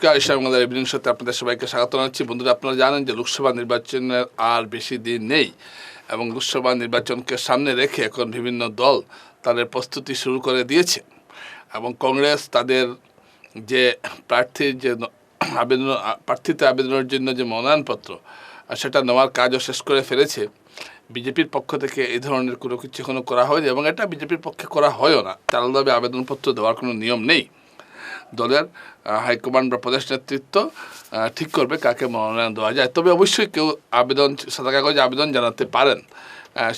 নমস্কার ইসলাম বাংলার এভিনিং সাথে আপনাদের সবাইকে স্বাগত জানাচ্ছি। বন্ধুরা, আপনারা জানেন যে লোকসভা নির্বাচনের আর বেশি দিন নেই এবং লোকসভা নির্বাচনকে সামনে রেখে এখন বিভিন্ন দল তাদের প্রস্তুতি শুরু করে দিয়েছে এবং কংগ্রেস তাদের যে প্রার্থীর যে আবেদন, প্রার্থীতে আবেদনের জন্য যে মনোনয়নপত্র সেটা নেওয়ার কাজও শেষ করে ফেলেছে। বিজেপির পক্ষ থেকে এই ধরনের কোনো কিছু এখনও করা হয়নি এবং এটা বিজেপির পক্ষে করা হয়ও না। তার আলাদাভাবে আবেদনপত্র দেওয়ার কোনো নিয়ম নেই। দলের হাইকমান্ড বা প্রদেশ নেতৃত্ব ঠিক করবে কাকে মনোনয়ন দেওয়া যায়। তবে অবশ্যই কেউ আবেদন সাদা কাগজে আবেদন জানাতে পারেন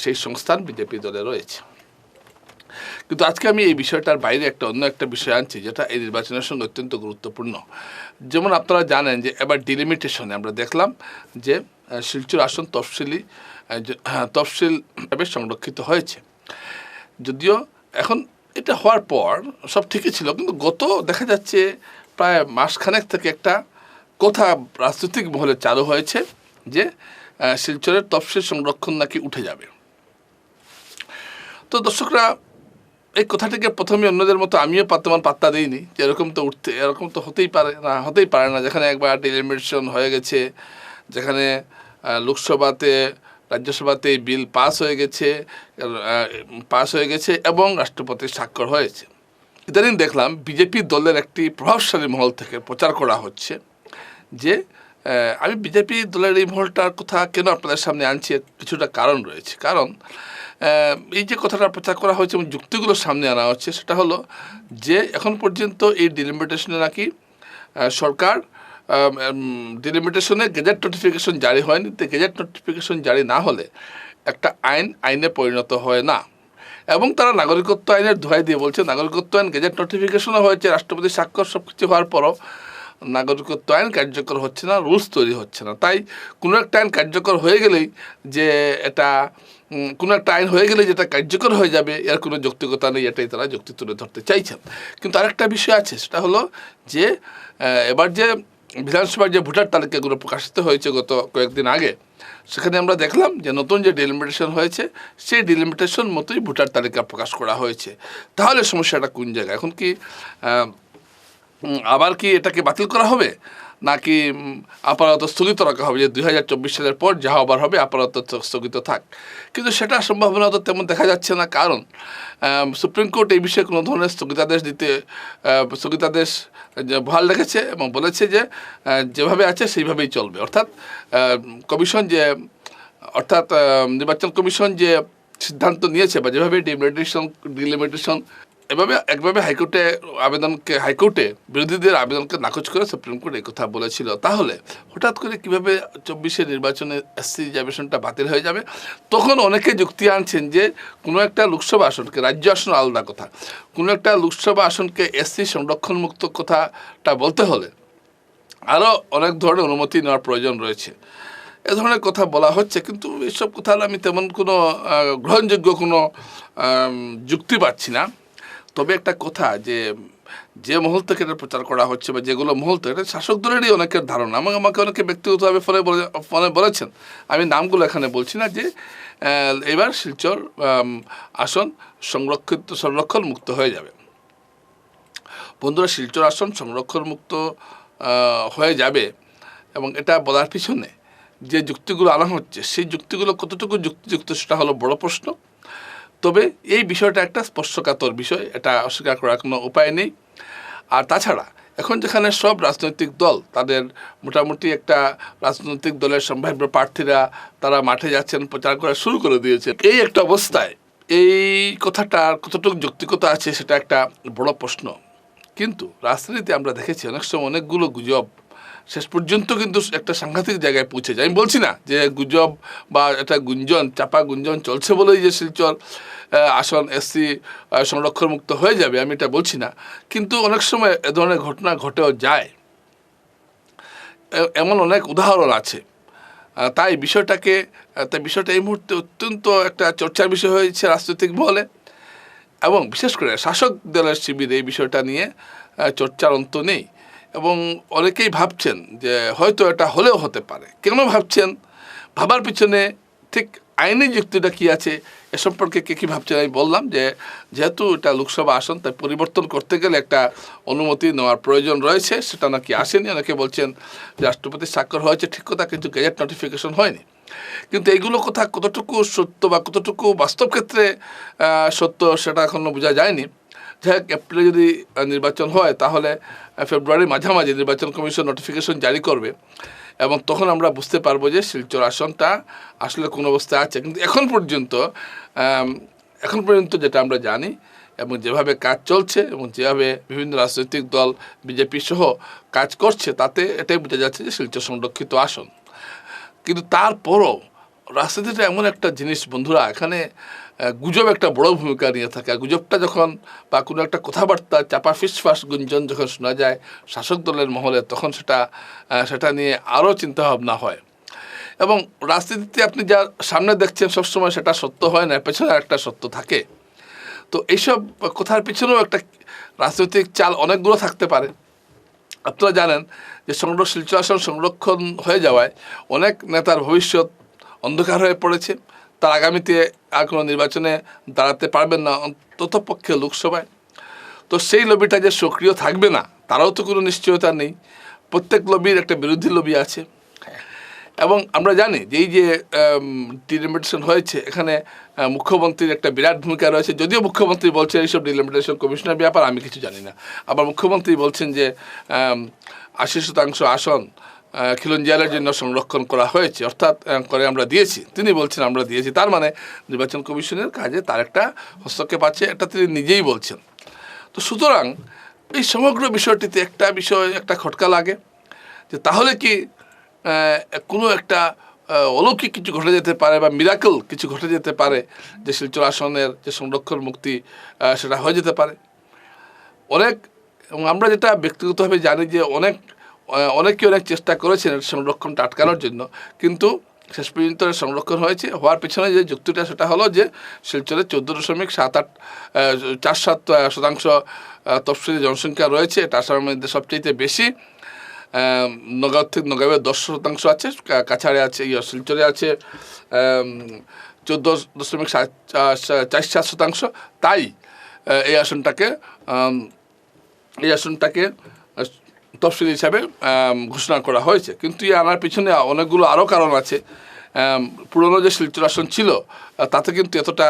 সেই সংস্থান বিজেপি দলে রয়েছে। কিন্তু আজকে আমি এই বিষয়টার বাইরে একটা অন্য একটা বিষয় আনছি যেটা এই নির্বাচনের সঙ্গে অত্যন্ত গুরুত্বপূর্ণ। যেমন আপনারা জানেন যে এবার ডিলিমিটেশনে আমরা দেখলাম যে শিলচর আসন তফসিলি হ্যাঁ, তফসিলভাবে সংরক্ষিত হয়েছে। যদিও এখন এটা হওয়ার পর সব ঠিকই ছিল, কিন্তু গত দেখা যাচ্ছে প্রায় মাসখানেক থেকে একটা কথা রাজনৈতিক মহলে চালু হয়েছে যে শিলচরের তফসিল সংরক্ষণ নাকি উঠে যাবে। তো দর্শকরা, এই কথাটিকে প্রথমে অন্যদের মতো আমিও তেমন পাত্তা দিইনি, যে এরকম তো উঠতে, এরকম তো হতেই পারে না, হতেই পারে না। যেখানে একবার ডিলিমিটেশন হয়ে গেছে, যেখানে লোকসভাতে রাজ্যসভাতে এই বিল পাস হয়ে গেছে পাস হয়ে গেছে এবং রাষ্ট্রপতির স্বাক্ষর হয়েছে। ইদানিং দেখলাম বিজেপি দলের একটি প্রভাবশালী মহল থেকে প্রচার করা হচ্ছে যে আমি বিজেপি দলের এই মহলটার কথা কেন আপনাদের সামনে আনছি কিছুটা কারণ রয়েছে। কারণ এই যে কথাটা প্রচার করা হয়েছে এবং যুক্তিগুলো সামনে আনা হচ্ছে, সেটা হলো যে, এখন পর্যন্ত এই ডিলিমিটেশনে নাকি সরকার ডিলিমিটেশনে গেজেট নোটিফিকেশন জারি হয়নি, তো গেজেট নোটিফিকেশন জারি না হলে একটা আইন, আইনে পরিণত হয় না। এবং তারা নাগরিকত্ব আইনের দোহাই দিয়ে বলছে, নাগরিকত্ব আইন গেজেট নোটিফিকেশনও হয়েছে, রাষ্ট্রপতি স্বাক্ষর সব কিছু হওয়ার পরও নাগরিকত্ব আইন কার্যকর হচ্ছে না রুলস তৈরি হচ্ছে না। তাই কোনো একটা আইন কার্যকর হয়ে গেলেই যে এটা কোনো একটা আইন হয়ে গেলে যেটা কার্যকর হয়ে যাবে, এর কোনো যৌক্তিকতা নেই, এটাই তারা যুক্তি তুলে ধরতে চাইছেন। কিন্তু আরেকটা বিষয় আছে, সেটা হলো যে এবার যে বিধানসভার যে ভোটার তালিকাগুলো প্রকাশিত হয়েছে গত কয়েকদিন আগে, সেখানে আমরা দেখলাম যে নতুন যে ডিলিমিটেশন হয়েছে, সেই ডিলিমিটেশন মতোই ভোটার তালিকা প্রকাশ করা হয়েছে। তাহলে সমস্যাটা কোন জায়গায়? এখন কি আবার কি এটাকে বাতিল করা হবে? নাকি আপাতত স্থগিত রাখা হবে যে দুই হাজার চব্বিশ সালের পর যা হবার হবে আপাতত স্থগিত থাক। কিন্তু সেটা সম্ভাবনা তো তেমন দেখা যাচ্ছে না। কারণ সুপ্রিম কোর্ট এই বিষয়ে কোনো ধরনের স্থগিতাদেশ দিতে স্থগিতাদেশ বহাল রেখেছে এবং বলেছে যে যেভাবে আছে সেইভাবেই চলবে। অর্থাৎ কমিশন যে, অর্থাৎ নির্বাচন কমিশন যে সিদ্ধান্ত নিয়েছে বা যেভাবে ডিলিমিটেশন ডিলিমিটেশন এভাবে, একভাবে হাইকোর্টে আবেদনকে, হাইকোর্টে বিরোধীদের আবেদনকে নাকচ করে সুপ্রিম কোর্ট এই কথা বলেছিল। তাহলে হঠাৎ করে কীভাবে চব্বিশে নির্বাচনে এসসি রিজার্ভেশনটা বাতিল হয়ে যাবে? তখন অনেকে যুক্তি আনছেন যে কোনো একটা লোকসভা আসনকে, রাজ্য আসন আলাদা কথা, কোনো একটা লোকসভা আসনকে এসসি সংরক্ষণমুক্ত কথাটা বলতে হলে আরও অনেক ধরনের অনুমতি নেওয়ার প্রয়োজন রয়েছে। এ ধরনের কথা বলা হচ্ছে, কিন্তু এসব কথা আমি তেমন কোনো গ্রহণযোগ্য কোনো যুক্তি পাচ্ছি না। তবে একটা কথা যে যে মহল থেকে এটা প্রচার করা হচ্ছে বা যেগুলো মহল থেকে এটা শাসক দলেরই অনেকের ধারণা। আমাকে আমাকে অনেকে ব্যক্তিগতভাবে ফোনে ফোনে বলেছেন। আমি নামগুলো এখানে বলছি না যে এবার শিলচর আসন সংরক্ষিত সংরক্ষণ মুক্ত হয়ে যাবে। বন্ধুরা, শিলচর আসন সংরক্ষণ মুক্ত হয়ে যাবে এবং এটা বলার পিছনে যে যুক্তিগুলো আনা হচ্ছে, সেই যুক্তিগুলো কতটুকু যুক্তিযুক্ত সেটা হলো বড় প্রশ্ন। তবে এই বিষয়টা একটা স্পর্শকাতর বিষয়, এটা অস্বীকার করার কোনো উপায় নেই। আর তাছাড়া, এখন যেখানে সব রাজনৈতিক দল, তাদের মোটামুটি একটা রাজনৈতিক দলের সম্ভাব্য প্রার্থীরা তারা মাঠে যাচ্ছেন, প্রচার করা শুরু করে দিয়েছে এই একটা অবস্থায়, এই কথাটার কতটুকু যৌক্তিকতা আছে সেটা একটা বড় প্রশ্ন। কিন্তু রাজনীতিতে আমরা দেখেছি অনেক সময় অনেকগুলো গুজব শেষ পর্যন্ত কিন্তু একটা সাংঘাতিক জায়গায় পৌঁছে যায়। আমি বলছি না যে গুজব বা একটা গুঞ্জন, চাপা গুঞ্জন চলছে বলেই যে শিলচর আসন এসসি সংরক্ষণ মুক্ত হয়ে যাবে, আমি এটা বলছি না। কিন্তু অনেক সময় এ ধরনের ঘটনা ঘটেও যায়। এমন অনেক উদাহরণ আছে। তাই বিষয়টাকে তাই বিষয়টা এই মুহূর্তে অত্যন্ত একটা চর্চার বিষয় হয়েছে রাজনৈতিক মহলে। এবং বিশেষ করে শাসক দলের শিবিরে এই বিষয়টা নিয়ে চর্চার অন্ত নেই। এবং অনেকেই ভাবছেন যে হয়তো এটা হলেও হতে পারে। কেন ভাবছেন? ভাবার পিছনে ঠিক আইনি যুক্তিটা কি আছে? এ সম্পর্কে কে কী ভাবছেন? আমি বললাম যে যেহেতু এটা লোকসভা আসন, তাই পরিবর্তন করতে গেলে একটা অনুমতি নেওয়ার প্রয়োজন রয়েছে, সেটা নাকি আসেনি। অনেকে বলছেন রাষ্ট্রপতি স্বাক্ষর হয়েছে, ঠিক কথা, কিন্তু গেজেট নোটিফিকেশন হয়নি। কিন্তু এইগুলো কথা কতটুকু সত্য বা কতটুকু বাস্তব ক্ষেত্রে সত্য সেটা এখনও বোঝা যায়নি। যাই এপ্রিলে যদি নির্বাচন হয়, তাহলে ফেব্রুয়ারির মাঝামাঝি নির্বাচন কমিশন নোটিফিকেশন জারি করবে। এবং তখন আমরা বুঝতে পারব যে শিলচর আসনটা আসলে কোন অবস্থায় আছে। কিন্তু এখন পর্যন্ত এখন পর্যন্ত যেটা আমরা জানি, এবং যেভাবে কাজ চলছে, এবং যেভাবে বিভিন্ন রাজনৈতিক দল, বিজেপি সহ কাজ করছে, তাতে এটাই বোঝা যাচ্ছে যে শিলচর সংরক্ষিত আসন। কিন্তু তারপরও রাজনীতিটা এমন একটা জিনিস, বন্ধুরা, এখানে গুজব একটা বড় ভূমিকা নিয়ে থাকে। গুজবটা যখন বা কোনো একটা কথাবার্তা, চাপা ফিসফাস গুঞ্জন যখন শোনা যায় শাসক দলের মহলে, তখন সেটা সেটা নিয়ে আরও চিন্তাভাবনা হয়। এবং রাজনীতিতে আপনি যা সামনে দেখছেন সবসময় সেটা সত্য হয় না, পেছনে একটা সত্য থাকে। তো এইসব কথার পিছনেও একটা রাজনৈতিক চাল অনেকগুলো থাকতে পারে। আপনারা জানেন যে সংরক্ষণ শিলচর আসন সংরক্ষণ হয়ে যাওয়ায় অনেক নেতার ভবিষ্যৎ অন্ধকার হয়ে পড়েছে। তার আগামীতে আর কোনো নির্বাচনে দাঁড়াতে পারবেন না অন্তত পক্ষে লোকসভায়। তো সেই লবিটা যে সক্রিয় থাকবে না, তারাও তো কোনো নিশ্চয়তা নেই। প্রত্যেক লবির একটা বিরোধী লবি আছে। এবং আমরা জানি যে এই যে ডিলিমিটেশন হয়েছে, এখানে মুখ্যমন্ত্রীর একটা বিরাট ভূমিকা রয়েছে। যদিও মুখ্যমন্ত্রী বলছেন এইসব ডিলিমিটেশন কমিশনের ব্যাপার, আমি কিছু জানি না। আবার মুখ্যমন্ত্রী বলছেন যে আশি শতাংশ আসন খিলঞ্জিয়ালের জন্য সংরক্ষণ করা হয়েছে, অর্থাৎ করে আমরা দিয়েছি। তিনি বলছেন আমরা দিয়েছি। তার মানে নির্বাচন কমিশনের কাজে তার একটা হস্তক্ষেপ আছে, এটা তিনি নিজেই বলছেন। তো সুতরাং এই সমগ্র বিষয়টিতে একটা বিষয়, একটা খটকা লাগে যে তাহলে কি কোনো একটা অলৌকিক কিছু ঘটে যেতে পারে বা মিরাকল কিছু ঘটে যেতে পারে যে শিলচর আসনের যে সংরক্ষণ মুক্তি সেটা হয়ে যেতে পারে। অনেক, এবং আমরা যেটা ব্যক্তিগতভাবে জানি যে অনেক অনেকে অনেক চেষ্টা করেছেন এর সংরক্ষণটা আটকানোর জন্য, কিন্তু শেষ পর্যন্ত সংরক্ষণ হয়েছে। হওয়ার পিছনে যে যুক্তিটা, সেটা হলো যে শিলচরে চোদ্দ দশমিক সাত আট চার সাত শতাংশ তফসিলি জনসংখ্যা রয়েছে। এটা আসামের মধ্যে সবচেয়ে বেশি। নগাঁও থেকে নগাঁওয়ে দশ শতাংশ আছে কাছাড়ে আছে ইয়ে শিলচরে আছে চোদ্দ দশমিক সাত চার সাত শতাংশ। তাই এই আসনটাকে এই আসনটাকে তফসিল হিসাবে ঘোষণা করা হয়েছে। কিন্তু এই আনার পিছনে অনেকগুলো আরও কারণ আছে। পুরনো যে শিলচর আসন ছিল তাতে কিন্তু এতটা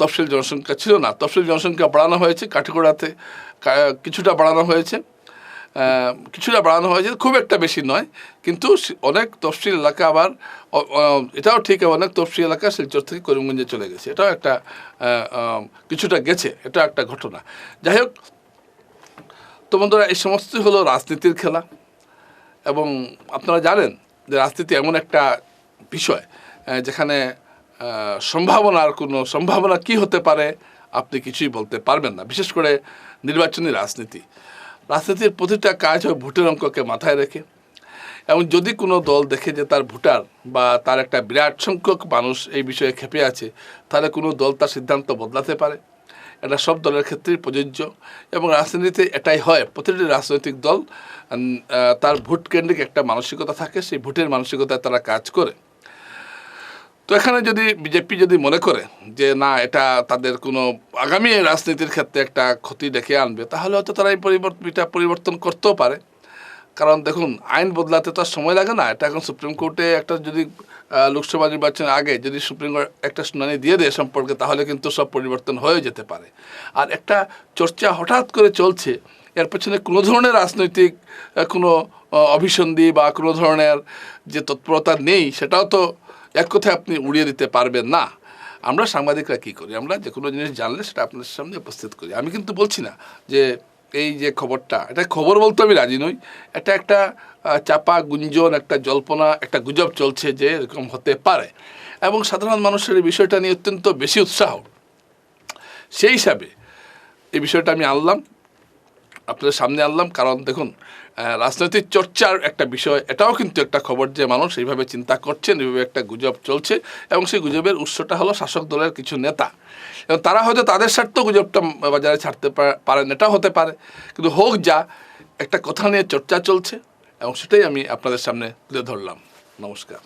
তফসিল জনসংখ্যা ছিল না। তফসিল জনসংখ্যা বাড়ানো হয়েছে, কাঠিগোড়াতে কিছুটা বাড়ানো হয়েছে। কিছুটা বাড়ানো হয়েছে, খুব একটা বেশি নয়। কিন্তু অনেক তফসিল এলাকা আবার এটাও ঠিক, অনেক তফসিল এলাকা শিলচর থেকে করিমগঞ্জে চলে গেছে। এটাও একটা কিছুটা গেছে। এটা একটা ঘটনা। যাই হোক তো বন্ধুরা এই সমস্তই হলো রাজনীতির খেলা। এবং আপনারা জানেন যে রাজনীতি এমন একটা বিষয় যেখানে সম্ভাবনার কোনো সম্ভাবনা কি হতে পারে আপনি কিছুই বলতে পারবেন না, বিশেষ করে নির্বাচনী রাজনীতি। রাজনীতির প্রতিটা কাজ হয় ভোটের অঙ্ককে মাথায় রেখে। এবং যদি কোনো দল দেখে যে তার ভোটার বা তার একটা বিরাট সংখ্যক মানুষ এই বিষয়ে খেপে আছে, তাহলে কোনো দল তার সিদ্ধান্ত বদলাতে পারে। এটা সব দলের ক্ষেত্রেই প্রযোজ্য এবং রাজনীতিতে এটাই হয়। প্রতিটি রাজনৈতিক দল তার ভোট কেন্দ্রিক একটা মানসিকতা থাকে, সেই ভোটের মানসিকতায় তারা কাজ করে। তো এখানে যদি বিজেপি যদি মনে করে যে, না, এটা তাদের কোনো আগামী রাজনীতির ক্ষেত্রে একটা ক্ষতি ডেকে আনবে, তাহলে হয়তো তারা এই পরিবর্তন করতেও পারে। কারণ দেখুন, আইন বদলাতে তো আর সময় লাগে না। এটা এখন সুপ্রিম কোর্টে একটা যদি লোকসভা নির্বাচনের আগে যদি সুপ্রিম কোর্ট একটা শুনানি দিয়ে দেয় সম্পর্কে, তাহলে কিন্তু সব পরিবর্তন হয়ে যেতে পারে। আর একটা চর্চা হঠাৎ করে চলছে, এর পেছনে কোনো ধরনের রাজনৈতিক কোনো অভিসন্ধি বা কোনো ধরনের যে তৎপরতা নেই, সেটাও তো এক কথায় আপনি উড়িয়ে দিতে পারবেন না। আমরা সাংবাদিকরা কী করি? আমরা যে কোনো জিনিস জানলে সেটা আপনাদের সামনে উপস্থিত করি। আমি কিন্তু বলছি না যে এই যে খবরটা, এটা খবর বলতে আমি রাজি নই। এটা একটা চাপা, গুঞ্জন, একটা জল্পনা, একটা গুজব চলছে যে এরকম হতে পারে। এবং সাধারণ মানুষের এই বিষয়টা নিয়ে অত্যন্ত বেশি উৎসাহ। সেই হিসাবে এই বিষয়টা আমি আনলাম। আপনাদের সামনে আনলাম। কারণ দেখুন রাজনৈতিক চর্চার একটা বিষয়, এটাও কিন্তু একটা খবর যে মানুষ এইভাবে চিন্তা করছেন, এইভাবে একটা গুজব চলছে এবং সেই গুজবের উৎসটা হলো শাসক দলের কিছু নেতা। এবং তারা হয়তো তাদের স্বার্থ গুজবটা বাজারে ছাড়তে পারেন, এটাও হতে পারে। কিন্তু হোক যা, একটা কথা নিয়ে চর্চা চলছে এবং সেটাই আমি আপনাদের সামনে তুলে ধরলাম। নমস্কার।